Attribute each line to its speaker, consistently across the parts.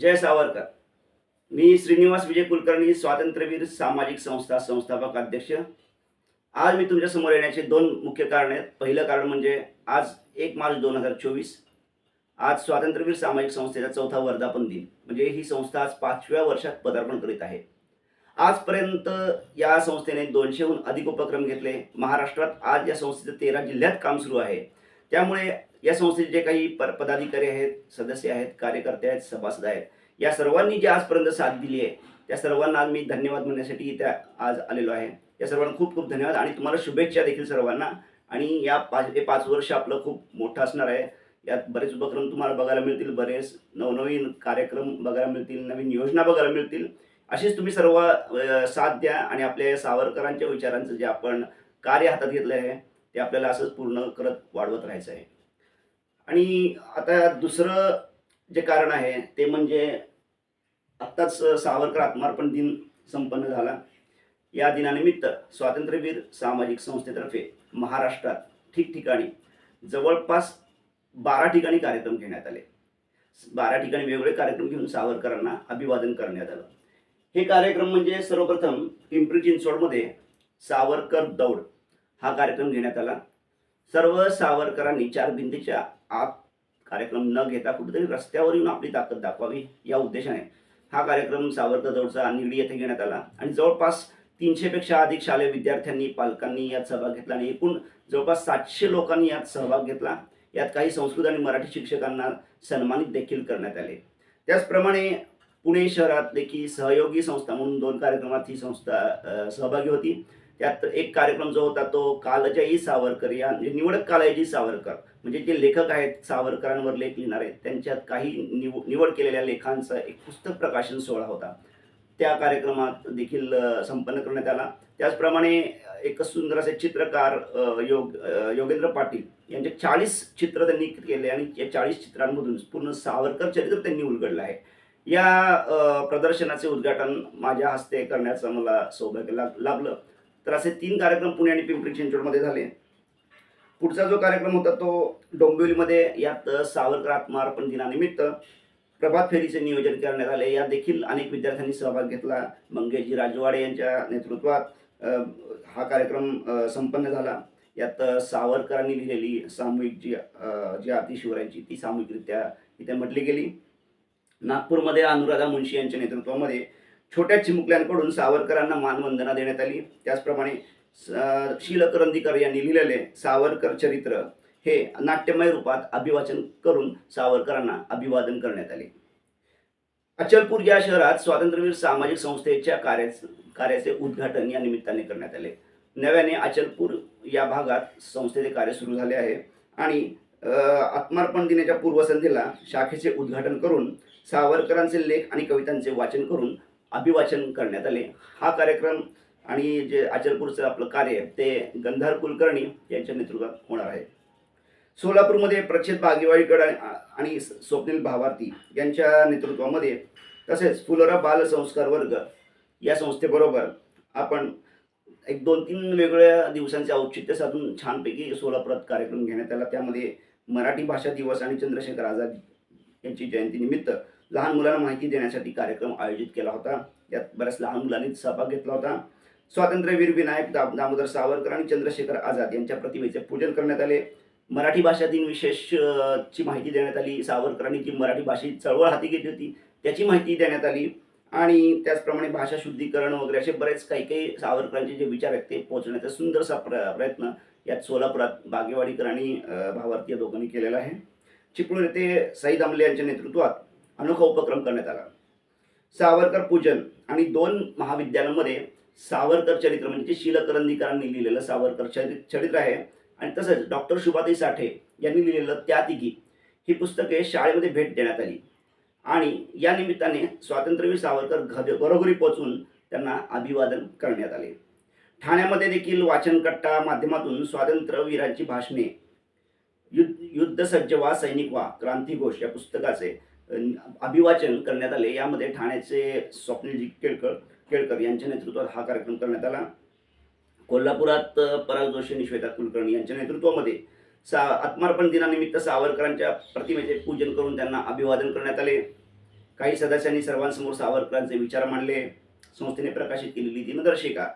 Speaker 1: जय सावरकर. मी श्रीनिवास विजय कुलकर्णी स्वातंत्र्यवीर सामाजिक संस्था संस्थापक अध्यक्ष. आज मी तुमच्यासमोर येण्याचे दोन मुख्य कारण आहेत. पहिलं कारण म्हणजे आज एक मार्च दोन हजार चोवीस. आज स्वातंत्र्यवीर सामाजिक संस्थेचा चौथा वर्धापन दिन. म्हणजे ही संस्था आज पाचव्या वर्षात पदार्पण करीत आहे. आजपर्यंत या संस्थेने दोनशेहून अधिक उपक्रम घेतले. महाराष्ट्रात आज या संस्थेचं तेरा जिल्ह्यात काम सुरू आहे. त्यामुळे या संस्थेचे जे काही प पदाधिकारी आहेत सदस्य आहेत कार्यकर्ते आहेत सभासद आहेत या सर्वांनी जी आजपर्यंत साथ दिली आहे त्या सर्वांना आज मी धन्यवाद म्हणण्यासाठी इथे आज आलेलो आहे. या सर्वांना खूप खूप धन्यवाद आणि तुम्हाला शुभेच्छा देखील सर्वांना. आणि या पाच हे पाच वर्ष आपलं खूप मोठं असणार आहे. यात बरेच उपक्रम तुम्हाला बघायला मिळतील बरेच नवनवीन कार्यक्रम बघायला मिळतील नवीन योजना बघायला मिळतील. अशीच तुम्ही सर्व साथ द्या आणि आपल्या या सावरकरांच्या विचारांचं जे आपण कार्य हातात घेतलं आहे ते आपल्याला असंच पूर्ण करत वाढवत राहायचं आहे. आणि आता दुसरं जे कारण आहे ते म्हणजे आत्ताच सावरकर आत्मार्पण दिन संपन्न झाला. या दिनानिमित्त स्वातंत्र्यवीर सामाजिक संस्थेतर्फे महाराष्ट्रात ठिकठिकाणी जवळपास बारा ठिकाणी कार्यक्रम घेण्यात आले. बारा ठिकाणी वेगवेगळे कार्यक्रम घेऊन सावरकरांना अभिवादन करण्यात आलं. हे कार्यक्रम म्हणजे सर्वप्रथम पिंपरी चिंचवडमध्ये सावरकर दौड. हा कार्यक्रम घेण्यात आला. सर्व सावरकरांनी चार भिंतीच्या आत कार्यक्रम न घेता कुठेतरी रस्त्यावर येऊन आपली ताकद दाखवावी या उद्देशाने हा कार्यक्रम सावरकर जवळचा निगडी येथे घेण्यात आला. आणि जवळपास तीनशेपेक्षा अधिक शालेय विद्यार्थ्यांनी पालकांनी यात सहभाग घेतला आणि एकूण जवळपास सातशे लोकांनी यात सहभाग घेतला. यात काही संस्कृत आणि मराठी शिक्षकांना सन्मानित देखील करण्यात आले. त्याचप्रमाणे पुणे शहरात देखील सहयोगी संस्था म्हणून दोन कार्यक्रमात ही संस्था सहभागी होती. त्यात एक कार्यक्रम जो होता तो कालजयी सावरकर या म्हणजे निवडक कालाजी सावरकर म्हणजे जे लेखक आहेत सावरकरांवर लेख लिहिणारे त्यांच्यात काही निव निवड केलेल्या लेखांचा एक पुस्तक प्रकाशन सोहळा होता. त्या कार्यक्रमात देखील संपन्न करण्यात आला. त्याचप्रमाणे एक सुंदर असे चित्रकार योग योगेंद्र पाटील यांचे चाळीस चित्र त्यांनी केले आणि या चाळीस चित्रांमधून पूर्ण सावरकर चरित्र त्यांनी उलगडलं आहे. या प्रदर्शनाचे उद्घाटन माझ्या हस्ते करण्याचं मला सौभाग्य लाभलं. तर असे तीन कार्यक्रम पुणे आणि पिंपरी चिंचवडमध्ये झाले. पुढचा जो कार्यक्रम होता तो डोंबिवलीमध्ये यात सावरकर आत्मार्पण दिनानिमित्त प्रभात फेरीचे नियोजन करण्यात आले. यात देखील अनेक विद्यार्थ्यांनी सहभाग घेतला. मंगेशजी राजवाडे यांच्या नेतृत्वात हा कार्यक्रम संपन्न झाला. यात सावरकरांनी लिहिलेली सामूहिक जी जी आरती शिवरायांची ती सामूहिकरित्या इथे म्हटली गेली. नागपूरमध्ये अनुराधा मुंशी यांच्या नेतृत्वामध्ये छोट्या चिमुकल्यांकडून सावरकरांना मानवंदना देण्यात आली. त्याचप्रमाणे शील करंदीकर यांनी लिहिलेले सावरकर चरित्र हे नाट्यमय रूपात अभिवाचन करून सावरकरांना अभिवादन करण्यात आले. अचलपूर या शहरात स्वातंत्र्यवीर सामाजिक संस्थेच्या कार्य कार्याचे उद्घाटन या निमित्ताने करण्यात आले. नव्याने अचलपूर या भागात संस्थेचे कार्य सुरू झाले आहे आणि आत्मार्पण दिनाच्या पूर्वसंध्येला शाखेचे उद्घाटन करून सावरकरांचे लेख आणि कवितांचे वाचन करून अभिवाचन करण्यात आले. हा कार्यक्रम आणि जे अचलपूरचं आपलं कार्य ते गंधार कुलकर्णी यांच्या नेतृत्वात होणार आहे. सोलापूरमध्ये प्रच्छेद बागेवाडीकर आणि- आणि स्वप्नील भावार्थी यांच्या नेतृत्वामध्ये तसेच फुलोरा बालसंस्कार वर्ग या संस्थेबरोबर आपण एक दोन तीन वेगवेगळ्या दिवसांचे औचित्य साधून छानपैकी सोलापुरात कार्यक्रम घेण्यात आला. त्यामध्ये मराठी भाषा दिवस आणि चंद्रशेखर आझाद यांची जयंतीनिमित्त लहान मुलांना माहिती देण्यासाठी कार्यक्रम आयोजित केला होता. यात बऱ्याच लहान मुलांनी सहभाग घेतला होता. स्वातंत्र्यवीर विनायक दा दामोदर सावरकर आणि चंद्रशेखर आझाद यांच्या प्रतिमेचे पूजन करण्यात आले. मराठी भाषा दिन विशेष ची माहिती देण्यात आली. सावरकरांनी जी मराठी भाषेची चळवळ हाती घेतली होती त्याची माहिती देण्यात आली. आणि त्याचप्रमाणे भाषा शुद्धीकरण वगैरे असे बरेच काही काही सावरकरांचे जे विचार आहेत ते पोहोचण्याचा सुंदरसा प्र प्रयत्न यात सोलापुरात बागेवाडीकर आणि भावार्थी या दोघांनी केलेला आहे. चिपळूण येथे सईद आमले यांच्या नेतृत्वात अनोखा उपक्रम करण्यात आला. सावरकर पूजन आणि दोन महाविद्यालयांमध्ये सावरकर चरित्र म्हणजे जे शीलकरंदीकरांनी लिहिलेलं सावरकर चरित्र चरित्र आहे. आणि तसंच डॉक्टर शुभाताई साठे यांनी लिहिलेलं त्या तिघी ही पुस्तके शाळेमध्ये भेट देण्यात आली. आणि या निमित्ताने स्वातंत्र्यवीर सावरकर घ घरोघरी पोचून त्यांना अभिवादन करण्यात आले. ठाण्यामध्ये देखील वाचनकट्टा माध्यमातून स्वातंत्र्यवीरांची भाषणे युद्ध युद्ध सज्ज वा सैनिक वा क्रांतिघोष या पुस्तकाचे अभिवाचन करण्यात आले. यामध्ये ठाण्याचे स्वप्नीलजी केळकर केळकर यांच्या नेतृत्वात हा कार्यक्रम करण्यात आला. कोल्हापुरात पराग जोशी आणि श्वेता कुलकर्णी यांच्या नेतृत्वामध्ये सा आत्मार्पण दिनानिमित्त सावरकरांच्या प्रतिमेचे पूजन करून त्यांना अभिवादन करण्यात आले. काही सदस्यांनी सर्वांसमोर सावरकरांचे विचार मांडले. संस्थेने प्रकाशित केलेली दिनदर्शिका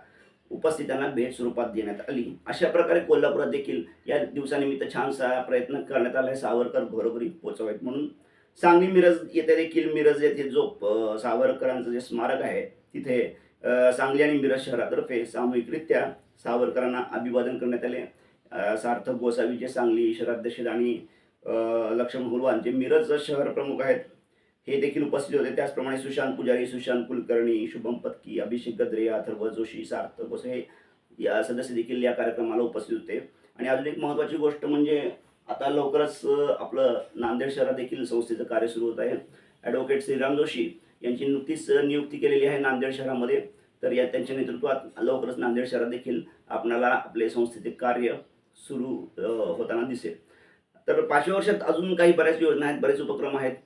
Speaker 1: उपस्थितांना भेट स्वरूपात देण्यात आली. अशा प्रकारे कोल्हापुरात देखील या दिवसानिमित्त छानसा प्रयत्न करण्यात आला. आहे सावरकर घरोघरी पोचवावेत म्हणून सांगली मिरज येथे देखील मिरज येथे जो सावरकरांचं जे स्मारक आहे तिथे सांगली आणि मिरज शहरातर्फे सामूहिकरित्या सावरकरांना अभिवादन करण्यात आले. सार्थक गोसावीचे सांगली शहराध्यक्ष आणि लक्ष्मण हुलवान जे मिरज शहर प्रमुख आहेत हे देखील उपस्थित होते. त्याचप्रमाणे सुशांत पुजारी सुशांत कुलकर्णी शुभम पत्की अभिषेक गद्रे अथर्व जोशी सार्थक गोसे हे या सदस्य देखील या कार्यक्रमाला उपस्थित होते. आणि अजून एक महत्त्वाची गोष्ट म्हणजे आता लवकरच आपलं नांदेड शहरात देखील संस्थेचं कार्य सुरू होत आहे. ॲडव्होकेट श्रीराम जोशी यांची नुकतीच नियुक्ती केलेली आहे नांदेड शहरामध्ये. तर या त्यांच्या नेतृत्वात लवकरच नांदेड शहरात देखील आपणाला आपले संस्थेचे कार्य सुरू होताना दिसेल. तर पाचव्या वर्षात अजून काही बऱ्याच योजना आहेत बरेच उपक्रम आहेत.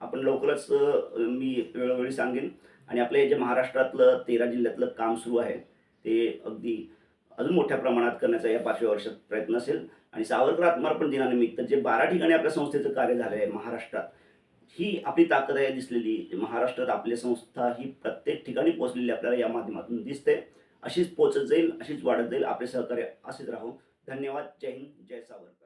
Speaker 1: आपण लवकरच मी वेळोवेळी सांगेन. आणि आपल्या जे महाराष्ट्रातलं तेरा जिल्ह्यातलं काम सुरू आहे. ते अगदी अजून मोठ्या प्रमाणात करण्याचा या पाचव्या वर्षात प्रयत्न असेल. आणि सावरकर आत्मार्पण दिनानिमित्त जे बारा ठिकाणी आपल्या संस्थेचं कार्य झालं आहे महाराष्ट्रात ही आपली ताकद आहे दिसलेली. महाराष्ट्रात आपली संस्था ही प्रत्येक ठिकाणी पोहोचलेली आपल्याला या माध्यमातून दिसते अशीच पोचत जाईल अशीच वाढत जाईल. आपले सहकार्य असेच राहू. धन्यवाद. जय हिंद. जय सावरकर.